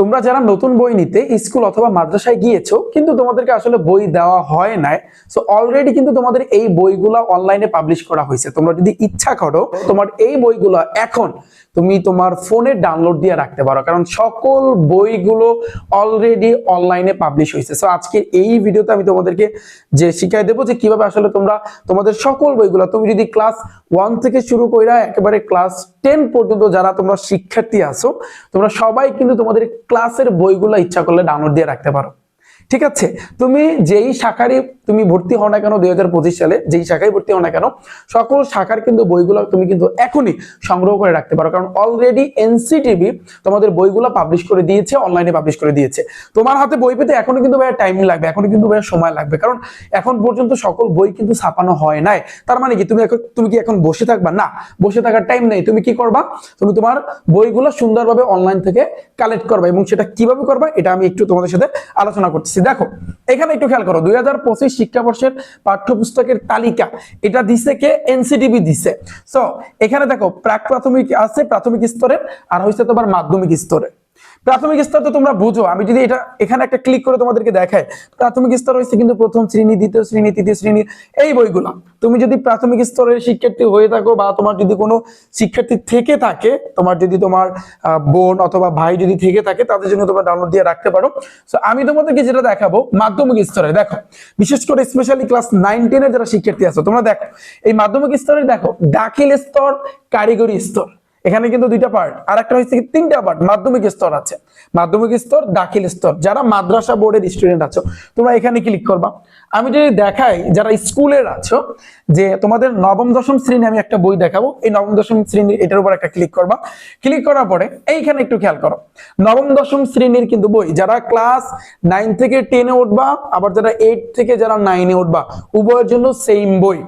তোমরা যারা নতুন বই নিতে স্কুল অথবা মাদ্রাসায় গিয়েছো, কিন্তু তোমাদেরকে আসলে বই দেওয়া হয় নাই। সো অলরেডি কিন্তু তোমাদের এই বইগুলো অনলাইনে পাবলিশ করা হয়েছে। তোমরা যদি ইচ্ছা করো, তোমার এই বইগুলো এখন তুমি তোমার ফোনে ডাউনলোড দিয়ে রাখতে পারো, কারণ সকল বইগুলো অলরেডি অনলাইনে পাবলিশ হয়েছে। সো আজকে এই ভিডিওতে আমি তোমাদেরকে যে শিখাই দেবো যে কীভাবে আসলে তোমরা তোমাদের সকল বইগুলো, তুমি যদি ক্লাস ওয়ান থেকে শুরু কইরা একেবারে ক্লাস টেন পর্যন্ত যারা তোমরা শিক্ষার্থী আছো, তোমরা সবাই কিন্তু তোমাদের ক্লাসের বইগুলো ইচ্ছা করলে ডাউনলোড দিয়ে রাখতে পারো। ঠিক আছে? তুমি যেই শাখারই তুমি ভর্তি হও না কেন দুই হাজার পঁচিশ সালে, যেই শাখায় ভর্তি হও না কেন, সকল শাখার কিন্তু বইগুলো তুমি কিন্তু এখনই সংগ্রহ করে রাখতে পারো। কারণ অলরেডি এনসিটিভি তোমাদের বইগুলো পাবলিশ করে দিয়েছে অনলাইনে পাবলিশ করে দিয়েছে। তোমার হাতে বই পেতে এখনও কিন্তু ভাইয়া টাইম লাগবে এখনও কিন্তু ভাইয়া সময় লাগবে। কারণ এখন পর্যন্ত সকল বই কিন্তু ছাপানো হয় নাই। তার মানে কি, তুমি এখন, তুমি কি এখন বসে থাকবা? না, বসে থাকার টাইম নেই। তুমি কি করবা? তুমি তোমার বইগুলো সুন্দরভাবে অনলাইন থেকে কালেক্ট করবা এবং সেটা কীভাবে করবা, এটা আমি একটু তোমাদের সাথে আলোচনা করতেছি। দেখো, এখানে একটু খেয়াল করো, দুই হাজার পঁচিশ শিক্ষাবর্ষের পাঠ্যপুস্তকের তালিকা, এটা দিছে কে? এনসিডিবি দিছে। সো এখানে দেখো, প্রাক প্রাথমিক আছে প্রাথমিক স্তরের, আর হয়েছে তোমার মাধ্যমিক স্তরের। প্রাথমিক স্তর তো তোমরা বুঝো। আমি যদি এটা এখানে একটা ক্লিক করে তোমাদেরকে দেখাই, প্রাথমিক স্তর হচ্ছে কিন্তু প্রথম শ্রেণি, দ্বিতীয় শ্রেণি, তৃতীয় শ্রেণি, এই বইগুলো। তুমি যদি প্রাথমিক স্তরের শিক্ষার্থী হয়ে থাকো বা তোমার যদি কোনো শিক্ষার্থী থেকে থাকে, তোমার যদি তোমার বোন অথবা ভাই যদি থেকে থাকে, তাদের জন্য তোমরা ডাউনলোড দিয়ে রাখতে পারো। সো আমি তোমাদেরকে যেটা দেখাবো, মাধ্যমিক স্তরে, দেখো। বিশেষ করে স্পেশালি ক্লাস নাইন টেনের যারা শিক্ষার্থী আছো, তোমরা দেখো। এই মাধ্যমিক স্তরে দেখো, দাখিল স্তর কারিগরি স্তর। এখানে কিন্তু দুইটা পার্ট আর একটা হচ্ছে তিনটা পার্ট মাধ্যমিক স্তর আছে। মাধ্যমিক স্তর, দাখিল স্তর। যারা মাদ্রাসা বোর্ডের স্টুডেন্ট আছো, তোমরা এখানে ক্লিক করবা। আমি যদি দেখাই, যারা স্কুলের আছো, যে তোমাদের নবম, দশম শ্রেণি আমি একটা বই দেখাবো। এই নবম, দশম শ্রেণি, এটার উপর একটা ক্লিক করবা। ক্লিক করার পরে এইখানে একটু খেয়াল করো। নবম, দশম শ্রেণির কিন্তু বই, যারা ক্লাস নাইন থেকে টেনে উঠবা, আবার যারা এইট থেকে যারা নাইনে উঠবা, উভয়ের জন্য সেম বই।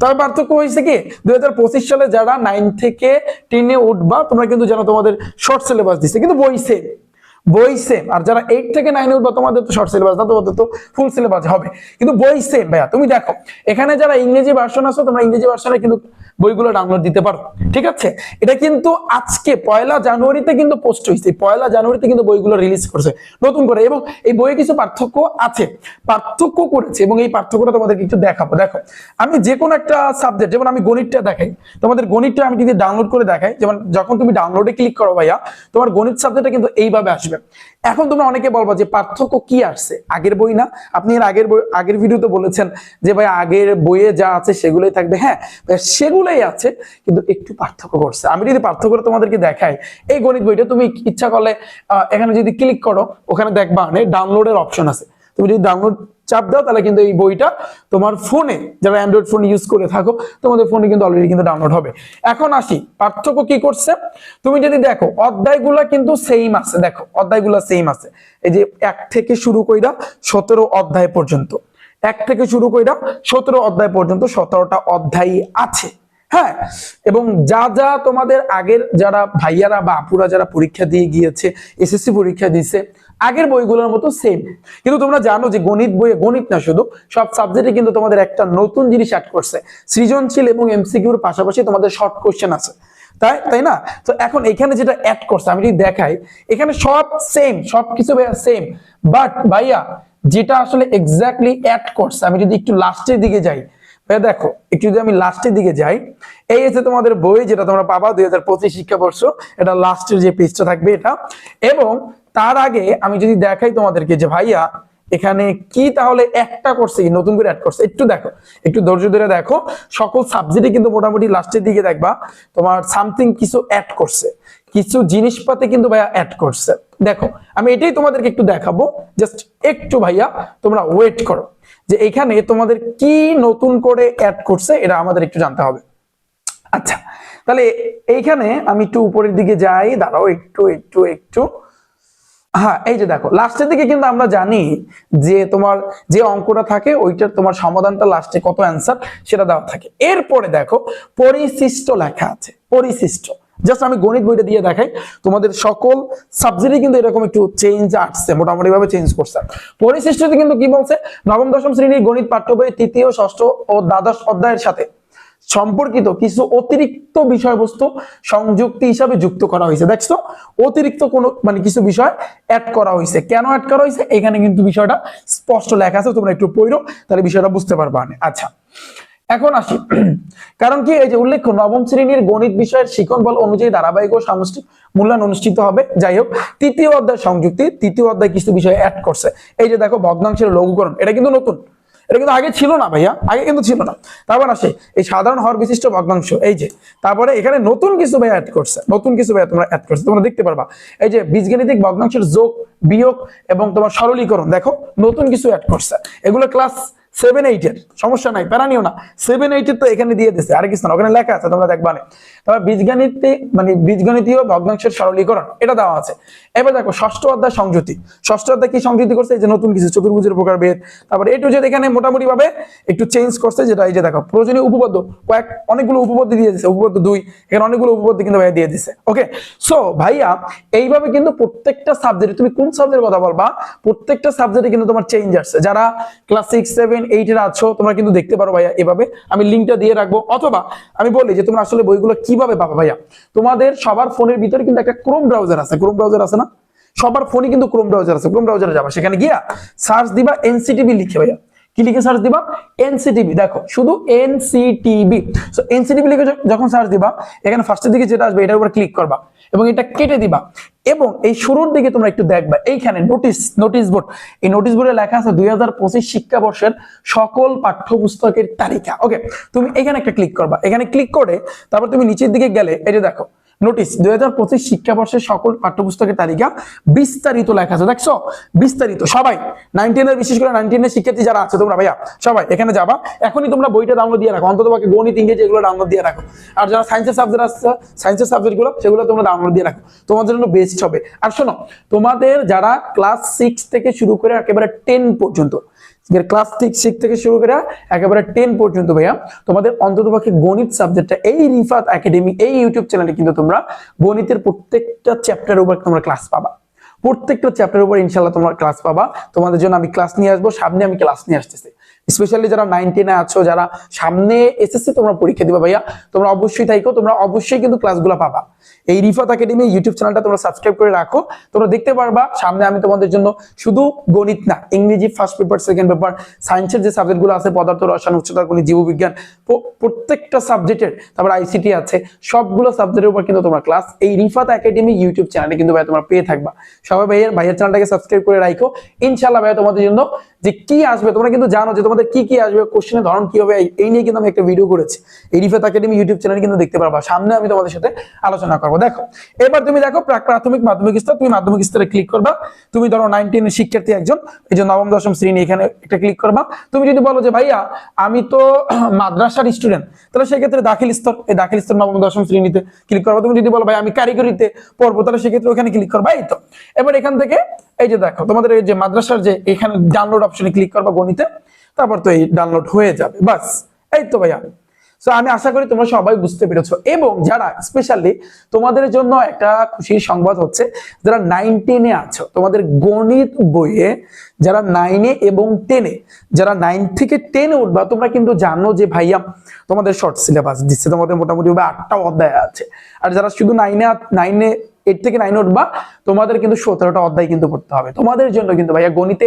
তবে পার্থক্য হয়েছে কি? দুই হাজার পঁচিশ সালে যারা নাইন থেকে টেনে উঠবা, তোমরা কিন্তু জানো তোমাদের শর্ট সিলেবাস দিচ্ছে কিন্তু বই সেম বই সেম আর যারা এইট থেকে নাইনে উঠবা তোমাদের তো শর্ট সিলেবাস না তোমাদের তো ফুল সিলেবাস হবে। কিন্তু বই সেম ভাইয়া, তুমি দেখো, এখানে যারা ইংরেজি ভার্সন আছে, তোমরা ইংরেজি ভার্সনে কিন্তু বইগুলো ডাউনলোড দিতে পারো, ঠিক আছে? এটা কিন্তু আজকে, পয়লা জানুয়ারিতে কিন্তু পোস্ট হয়েছে পয়লা জানুয়ারিতে কিন্তু বইগুলো রিলিজ করছে, নতুন করে। এবং এই বইয়ে কিছু পার্থক্য আছে। পার্থক্য করেছে, এবং এই পার্থক্যটা তোমাদেরকে একটু দেখাবো। দেখো, আমি যে কোনো একটা সাবজেক্ট যেমন আমি গণিতটা দেখাই, তোমাদের গণিতটা আমি যদি ডাউনলোড করে দেখাই, যেমন যখন তুমি ডাউনলোডে ক্লিক করো ভাইয়া, তোমার গণিত সাবজেক্টটা কিন্তু এইভাবে আসবে। এখন তোমরা অনেকে বলবা যে পার্থক্য কি আসছে? আগের বই না? আপনি এর আগের বই আগের ভিডিওতে বলেছেন যে ভাই আগের বইয়ে যা আছে সেগুলোই থাকবে। হ্যাঁ সেগুলোই আছে, কিন্তু একটু পার্থক্য করছে। আমি যদি পার্থক্য তোমাদেরকে দেখাই, এই গণিত বইটা তুমি ইচ্ছা করলে এখানে যদি ক্লিক করো, ওখানে দেখবা ডাউনলোডের অপশন আছে। তুমি যদি ডাউনলোড চাপ দাও, তাহলে কিন্তু এই বইটা তোমার ফোনে, যারা অ্যান্ড্রয়েড ফোন ইউজ করে থাকো, তোমাদের ফোনে কিন্তু অলরেডি কিন্তু ডাউনলোড হবে। এখন আসি, পার্থক্য কি করছে? তুমি যদি দেখো, অধ্যায়গুলা কিন্তু সেম আছে, দেখো, অধ্যায়গুলা সেম আছে। এই যে এক থেকে শুরু কইরা সতেরো অধ্যায় পর্যন্ত। এক থেকে শুরু কইরা সতেরো অধ্যায় পর্যন্ত সতেরোটা অধ্যায় আছে। হ্যাঁ? এবং যা যা তোমাদের আগের যারা ভাইয়ারা বা আপুরা যারা পরীক্ষা দিয়ে গিয়েছে এসএসসি পরীক্ষা দিয়েছে আগের বইগুলোর মতো সেম কিন্তু তোমরা জানো যে গণিত বইয়ে গণিত না শুধু, সব সাবজেক্টে কিন্তু তোমাদের একটা নতুন জিনিস অ্যাড করছে। সৃজনশীল এবং এমসিকিউর পাশাপাশি তোমাদের শর্ট কোশ্চেন আছে। তাই তাই না? তো এখন এখানে যেটা অ্যাড করছে, আমি যদি দেখাই, এখানে সব সেম সব কিছু ভাইয়া সেম বাট ভাইয়া, যেটা আসলে এক্স্যাক্টলি অ্যাড করছে, আমি যদি একটু লাস্টের দিকে যাই, ভাইয়া দেখো, একটু যদি আমি লাস্টের দিকে যাই, এই হচ্ছে তোমাদের বই যেটা তোমরা পাবা দুই হাজার পঁচিশ শিক্ষাবর্ষ, এটা লাস্টের যে পেজটা থাকবে এটা। এবং তার আগে আমি যদি দেখাই তোমাদেরকে যে ভাইয়া, এখানে কি তাহলে একটা করছে কি নতুন করে অ্যাড করছে? একটু দেখো, একটু ধৈর্য ধরে দেখো। সকল সাবজেক্টে কিন্তু মোটামুটি লাস্টের দিকে দেখবা, তোমার সামথিং কিছু অ্যাড করছে। কিছু জিনিসপাতি কিন্তু ভাইয়া অ্যাড করছে। দেখো, আমি এটাই তোমাদেরকে একটু দেখাবো। জাস্ট একটু ভাইয়া, তোমরা ওয়েট করো যে এখানে তোমাদের কি নতুন করে অ্যাড করছে, এটা আমাদের একটু জানতে হবে। আচ্ছা তাহলে এইখানে আমি একটু উপরের দিকে যাই। দাঁড়াও, একটু একটু একটু। হ্যাঁ এই যে দেখো লাস্টের দিকে কিন্তু আমরা জানি যে তোমার যে অঙ্কটা থাকে, ওইটার তোমার সমাধানটা লাস্টে কত অ্যান্সার সেটা দেওয়া থাকে। এরপরে দেখো, পরিশিষ্ট লেখা আছে, পরিশিষ্ট। জাস্ট আমি গণিত বইটা দিয়ে দেখাই, তোমাদের সকল সাবজেক্টে কিন্তু এরকম একটু চেঞ্জ আসছে মোটামুটি ভাবে চেঞ্জ করছে। পরিশিষ্টতে কিন্তু কি বলছে? নবম, দশম শ্রেণির গণিত পাঠ্য বই তৃতীয়, ষষ্ঠ ও দ্বাদশ অধ্যায়ের সাথে। সম্পর্কিত কিছু অতিরিক্ত বিষয়বস্তু সংযুক্তি হিসাবে যুক্ত করা হয়েছে। দেখছ অতিরিক্ত কোনো মানে কিছু বিষয় অ্যাড করা হয়েছে। কেন অ্যাড করা হয়েছে? এখানে কিন্তু বিষয়টা স্পষ্ট লেখা আছে, তোমরা একটু পড়ো, তাহলে বিষয়টা বুঝতে পারবা আচ্ছা এখন আসি। কারণ কি, এই যে উল্লেখ্য, নবম শ্রেণির গণিত বিষয়ের শিখন বল অনুযায়ী ধারাবাহিক ও সামষ্টিক মূল্যায়ন অনুষ্ঠিত হবে। যাই হোক, তৃতীয় অধ্যায় সংযুক্তি, তৃতীয় অধ্যায় কিছু বিষয় অ্যাড করছে। এই যে দেখো, ভগ্নাংশের লঘুকরণ, এটা কিন্তু নতুন। এটা কিন্তু আগে ছিল না ভাইয়া, আগে কিন্তু ছিল না। তারপর আসে, এই সাধারণ হর বিশিষ্ট ভগ্নাংশ, এই যে, তারপরে এখানে নতুন কিছু ভাইয়া অ্যাড করছে, নতুন কিছু ভাইয়া তোমরা অ্যাড করছে, তোমরা দেখতে পারবা। এই যে বীজগণিতিক ভগ্নাংশের যোগ, বিয়োগ এবং তোমার সরলীকরণ, দেখো, নতুন কিছু অ্যাড করছে। এগুলো ক্লাস সেভেন এইটের সমস্যা নাই, প্যারা নিও না। সেভেন এইটের তো এখানে দিয়ে দিছে আর কিছু না ওখানে লেখা আছে, তোমরা দেখবা না। তারপর বীজগণিতে মানে বীজগণিতীয় ভগ্নাংশের সরলীকরণ, এটা দেওয়া আছে। এবার দেখো, ষষ্ঠ অধ্যায় সংযুতি। ষষ্ঠ অধ্যায় কি সংযুতি করছে? এই যে নতুন কিছু, চতুর্ভুজের প্রকার ভেদ তারপর এটু যে এখানে মোটামুটি ভাবে একটু চেঞ্জ করছে, যেটা এই যে দেখো, প্রয়োজনীয় উপপাদ্য, কয়েক, অনেকগুলো উপপাদ্য দিয়ে দিছে, উপপাদ্য দুই, এখানে অনেকগুলো উপপাদ্য কিন্তু ভাইয়া দিয়ে দিছে ওকে সো ভাইয়া, এইভাবে কিন্তু প্রত্যেকটা সাবজেক্টে তুমি কোন সাবজেক্টের কথা বলবা, প্রত্যেকটা সাবজেক্টে কিন্তু তোমার চেঞ্জ আসছে। যারা ক্লাস সিক্স সেভেন এইটের আছো, তোমরা কিন্তু দেখতে পারো ভাইয়া এভাবে। আমি লিঙ্কটা দিয়ে রাখব। অথবা আমি বলি যে তোমরা আসলে বইগুলো কীভাবে পাবা ভাইয়া? তোমাদের সবার ফোনের ভিতরে কিন্তু একটা ক্রোম ব্রাউজার আছে। ক্রোম ব্রাউজার আছে না? সবার ফোনে কিন্তু ক্রোম ব্রাউজার আছে। ক্রোম ব্রাউজারে যাবা। সেখানে গিয়া সার্চ দিবা এনসিটিভি লিখে ভাইয়া। কি লিখে সার্চ দিবা? এনসিটিভি দেখো, শুধু এনসিটিভি সো এনসিটিভি লিখে যখন সার্চ দিবা, এখানে ফার্স্টের দিকে যেটা আসবে, এটার উপর ক্লিক করবা এবং এটা কেটে দিবা। এবং এই শুরুর দিকে তোমরা একটু দেখবা, এইখানে নোটিশ নোটিশ বোর্ড এই নোটিশ বোর্ডে লেখা আছে দুই হাজার পঁচিশ শিক্ষাবর্ষের সকল পাঠ্যপুস্তকের তালিকা। ওকে তুমি এখানে একটা ক্লিক করবা। এখানে ক্লিক করে তারপর তুমি নিচের দিকে গেলে এটা দেখো নোটিশ দুই হাজার পঁচিশ শিক্ষাবর্ষের সকল পাঠ্যপুস্তকের তালিকা বিস্তারিত লেখা আছে। দেখছ? বিস্তারিত। সবাই নাইনটিনের বিশেষ করে নাইনটিনের শিক্ষার্থী যারা আছে, তোমরা ভাইয়া, সবাই, এখানে যাবা। এখনই তোমরা বইটা ডাউনলোড দিয়ে রাখো। অন্তত পক্ষে গণিত, ইংরেজি এগুলো ডাউনলোড দিয়ে রাখো। আর যারা সায়েন্সের সাবজেক্ট আছে সায়েন্সের সাবজেক্টগুলো সেগুলো তোমরা ডাউনলোড দিয়ে রাখো। তোমাদের জন্য বেস্ট হবে। আর শোনো, তোমাদের যারা ক্লাস সিক্স থেকে শুরু করে একেবারে টেন পর্যন্ত ক্লাস সিক্স থেকে শুরু করে একেবারে টেন পর্যন্ত ভাইয়া। তোমাদের অন্ততপক্ষে গণিত সাবজেক্টটা এই রিফাত একাডেমি এই ইউটিউব চ্যানেলে কিন্তু তোমরা গণিতের প্রত্যেকটা চ্যাপ্টার উপর তোমরা ক্লাস পাবা। প্রত্যেকটা চ্যাপ্টার উপর ইনশাল্লাহ তোমরা ক্লাস পাবা। তোমাদের জন্য আমি ক্লাস নিয়ে আসব, সামনে আমি ক্লাস নিয়ে আসতেছি। স্পেশালি যারা নাইনটিনে আছো, যারা সামনে এসএসসি তোমরা পরীক্ষা দিবা ভাইয়া, তোমরা অবশ্যই থাইকো, তোমরা অবশ্যই কিন্তু ক্লাসগুলো পাবা। এই রিফাত একাডেমি ইউটিউব চ্যানেলটা তোমরা সাবস্ক্রাইব করে রাখো, তোমরা দেখতে পারবা, সামনে আমি তোমাদের জন্য শুধু গণিত না, ইংরেজি ফার্স্ট পেপার সেকেন্ড পেপার সায়েন্সের যে সাবজেক্টগুলো আছে, পদার্থ, রসায়ন উচ্চতর গণিত জীববিজ্ঞান প্রত্যেকটা সাবজেক্টের তারপর আইসিটি আছে, সবগুলো সাবজেক্টের উপর কিন্তু তোমরা ক্লাস এই রিফাত একাডেমি ইউটিউব চ্যানেলে কিন্তু ভাই তোমরা পেয়ে থাকবা। সবাই ভাইয়ের ভাইয়ের চ্যানেলটাকে সাবস্ক্রাইব করে রাখো ইনশাল্লাহ ভাইয়া তোমাদের জন্য যে কি আসবে, তোমরা কিন্তু জানো যে তোমাদের কি কি আসবে কোশ্চেনের ধরন কি হবে, এই- নিয়ে কিন্তু আমি একটা ভিডিও করেছি। এই রিফাত একাডেমি ইউটিউব চ্যানেলে কিন্তু দেখতে পারবা। সামনে আমি তোমাদের সাথে আলোচনা করব। দেখো, এবার তুমি দেখো প্রাক প্রাথমিক মাধ্যমিক স্তর, তুমি মাধ্যমিক স্তরে ক্লিক করবা। তুমি ধরো নাইনটিন শিক্ষার্থী একজন, এই যে নবম, দশম শ্রেণি, এখানে একটা ক্লিক করবা। তুমি যদি বলো যে, ভাইয়া, আমি তো মাদ্রাসার স্টুডেন্ট তাহলে সেক্ষেত্রে দাখিল স্তর, এই দাখিল স্তর নবম, দশম শ্রেণীতে ক্লিক করবা। তুমি যদি বলো ভাই আমি কারিগরিতে পড়ব, তাহলে সেক্ষেত্রে ওখানে ক্লিক করবা। এই তো। এবার এখান থেকে, এই যে দেখো, তোমাদের এই যে মাদ্রাসার যে এখানে ডাউনলোড অপশনে ক্লিক করবা গণিতে। তারপর তো এই ডাউনলোড হয়ে যাবে। বাস, এই তো ভাইয়া। সো আমি আশা করি তোমরা সবাই বুঝতে পেরেছ। এবং যারা স্পেশালি তোমাদের জন্য একটা খুশির সংবাদ হচ্ছে, যারা নাইন টেনে আছো, তোমাদের গণিত বইয়ে যারা নাইনে এবং টেনে যারা নাইন থেকে টেনে উঠবা, তোমরা কিন্তু জানো যে ভাইয়া তোমাদের শর্ট সিলেবাস দিচ্ছে। তোমাদের মোটামুটি আটটা অধ্যায় আছে। আর যারা শুধু নাইনে নাইনে এইট থেকে নাইন উঠবা, তোমাদের কিন্তু সতেরোটা অধ্যায় কিন্তু পড়তে হবে। তোমাদের জন্য কিন্তু ভাইয়া গণিতে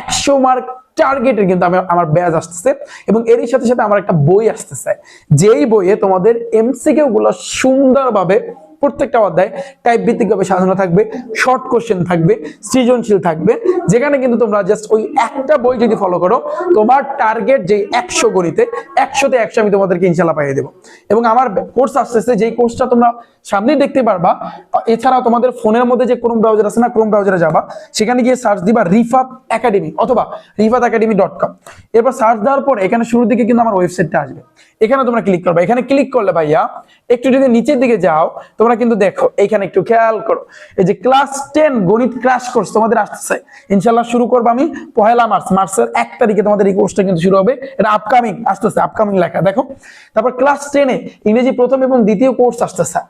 একশো মার্ক টার্গেটের কিন্তু আমি আমার ব্যাজ আসতেছে এবং এরই সাথে সাথে আমার একটা বই আসতেছে। যেই বইয়ে তোমাদের এমসিকিউ গুলো সুন্দরভাবে প্রত্যেকটা অধ্যায় টাইপ ভিত্তিক ভাবে সাজানো থাকবে শর্ট কোশ্চেন থাকবে, সৃজনশীল থাকবে, যেখানে কিন্তু তোমরা জাস্ট ওই একটা বই যদি ফলো করো, তোমার টার্গেট যে একশো গণিতে একশোতে একশো আমি তোমাদেরকে ইনশাল্লাহ পাইয়ে দেবো। এবং আমার কোর্স আসতেছে, যেই কোর্সটা তোমরা সামনেই দেখতে পারবা, এছাড়াও তোমাদের ফোনের মধ্যে যে ক্রোম ব্রাউজার আছে না ক্রোম ব্রাউজারে যাবা, সেখানে গিয়ে সার্চ দিবা রিফাত একাডেমি অথবা রিফাত একাডেমি ডট কম এরপর সার্চ দেওয়ার পর এখানে শুরুর দিকে কিন্তু আমার ওয়েবসাইটটা আসবে। এখানে তোমরা ক্লিক করবে। এখানে ক্লিক করলে ভাইয়া, একটু যদি নিচের দিকে যাও তোমরা কিন্তু দেখো এখানে একটু খেয়াল করো। এই যে ক্লাস টেন গণিত ক্রাশ কোর্স তোমাদের আসতেছে। ইনশাল্লাহ শুরু করব আমি পহেলা মার্চ। মার্চের এক তারিখে তোমাদের এই কোর্সটা কিন্তু শুরু হবে। এটা আপকামিং আসতেছে আপকামিং লেখা, দেখো। তারপর ক্লাস টেনে ইংরেজি প্রথম এবং দ্বিতীয় কোর্স আসতেছে।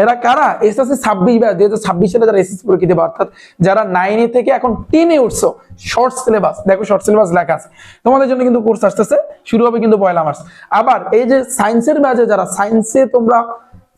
এরা কারা? এসএসসি ছাব্বিশ বা দুই ছাব্বিশ সালে যারা এসএসসি পরীক্ষা দেবে, অর্থাৎ যারা নাইনে থেকে এখন টেনে উঠছো শর্ট সিলেবাস দেখো শর্ট সিলেবাস লেখা আছে। তোমাদের জন্য কিন্তু কোর্স আসতেছে, শুরু হবে কিন্তু পয়লা মার্চ। আবার এই যে সায়েন্সের ব্যাচে যারা সায়েন্সে তোমরা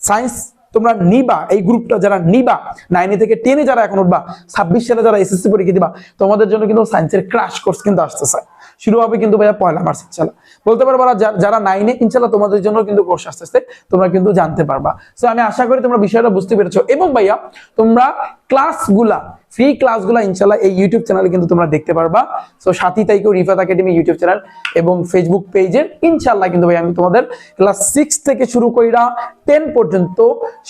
সায়েন্স তোমরা নিবা, এই গ্রুপটা যারা নিবা নাইনে থেকে টেনে যারা এখন উঠবা, ছাব্বিশ সালে যারা এসএসসি পরীক্ষা দিবা, তোমাদের জন্য কিন্তু সায়েন্সের ক্রাশ কোর্স কিন্তু আসতেছে। শুরু হবে কিন্তু ভাইয়া পয়লা মার্চ ইনশাল্লাহ বলতে পারব যারা নাইনে ইনশাল্লাহ তোমাদের জন্য কিন্তু কোর্স আসতেছে, তোমরা কিন্তু জানতে পারবা। সো আমি আশা করি তোমরা বিষয়টা বুঝতে পেরেছ। এবং ভাইয়া, তোমরা ক্লাসগুলা ফ্রি ক্লাসগুলা ইনশাল্লাহ এই ইউটিউব চ্যানেলে কিন্তু তোমরা দেখতে পারবা। সো সাতই তারিখেও রিফাত একাডেমি ইউটিউব চ্যানেল এবং ফেসবুক পেজের ইনশাল্লাহ কিন্তু ভাই আমি তোমাদের ক্লাস সিক্স থেকে শুরু কইরা টেন পর্যন্ত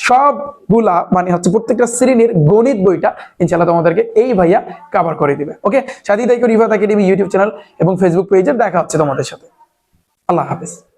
সবগুলা মানে হচ্ছে প্রত্যেকটা শ্রেণির গণিত বইটা ইনশাল্লাহ তোমাদেরকে এই ভাইয়া কভার করে দিবে। ওকে সাতই তারিখেও রিফাত একাডেমি ইউটিউব চ্যানেল এবং ফেসবুক পেজে দেখা হচ্ছে তোমাদের সাথে। আল্লাহ হাফেজ।